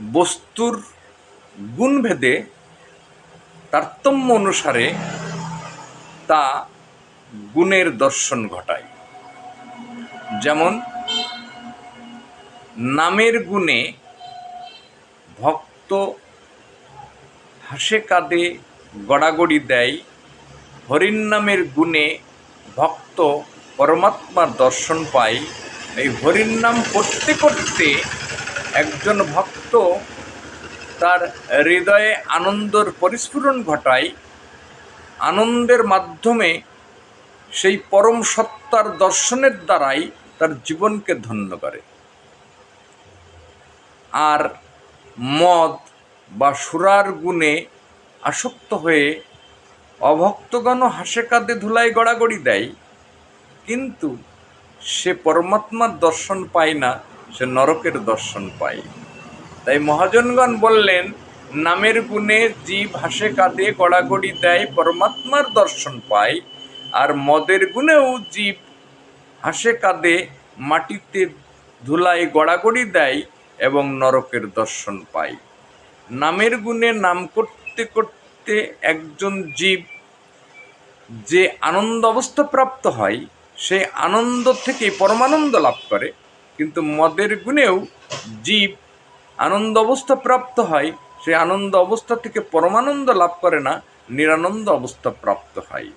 বস্তুর গুণভেদে তারতম্য অনুসারে তা গুণের দর্শন ঘটায়। যেমন, নামের গুণে ভক্ত হাসে কাঁদে, গড়াগড়ি দেয়, হরিণ নামের গুণে ভক্ত পরমাত্মার দর্শন পায়, এই হরিণ নাম করতে করতে একজন ভক্ত তার হৃদয়ে আনন্দর পরিস্ফুরণ ঘটায়, আনন্দের মাধ্যমে সেই পরম সত্তার দর্শনের দ্বারাই তার জীবনকে ধন্য করে। আর মদ বা সুরার গুণে আসক্ত হয়ে অভক্তগণ হাসে কাঁদে ধুলাই গড়াগড়ি দেয়, কিন্তু সে পরমাত্মার দর্শন পায় না। সে নরকের দর্শন পায়। তাই মহাজনগণ বললেন, নামের গুণে জীব হাসে কাঁদে, গড়াগড়ি দেয়, পরমাত্মার দর্শন পায়। আর মদের গুণেও জীব হাসে কাঁদে, মাটিতে ধুলায় গড়াগড়ি দেয় এবং নরকের দর্শন পায়। নামের গুণে নাম করতে করতে একজন জীব যে আনন্দ অবস্থা প্রাপ্ত হয় সেই আনন্দ থেকে পরমানন্দ লাভ করে। কিন্তু মদের গুণেও জীব আনন্দ অবস্থা প্রাপ্ত হয় সেই আনন্দ অবস্থা থেকে পরমানন্দ লাভ করে না, নিরানন্দ অবস্থা প্রাপ্ত হয়।